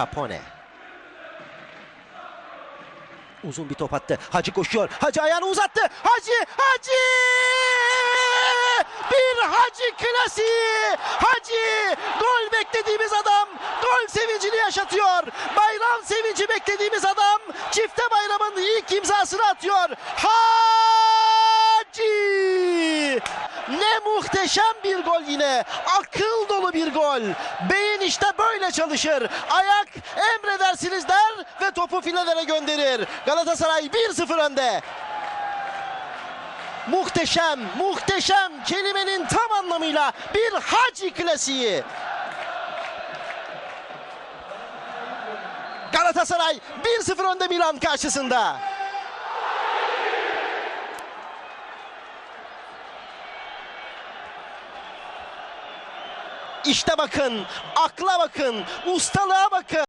Capone. Uzun bir top attı. Hacı koşuyor. Hacı ayağını uzattı. Hacı! Hacı! Bir Hacı klasiği! Hacı! Gol beklediğimiz adam gol sevincini yaşatıyor. Bayram sevinci beklediğimiz adam çifte bayramın ilk imzasını atıyor. Hacı! Muhteşem bir gol yine. Akıl dolu bir gol. Beyin işte böyle çalışır. Ayak emredersiniz der ve topu filelere gönderir. Galatasaray 1-0 önde. Muhteşem, muhteşem kelimenin tam anlamıyla bir Hacı klasiği. Galatasaray 1-0 önde Milan karşısında. İşte bakın, akla bakın, ustalığa bakın.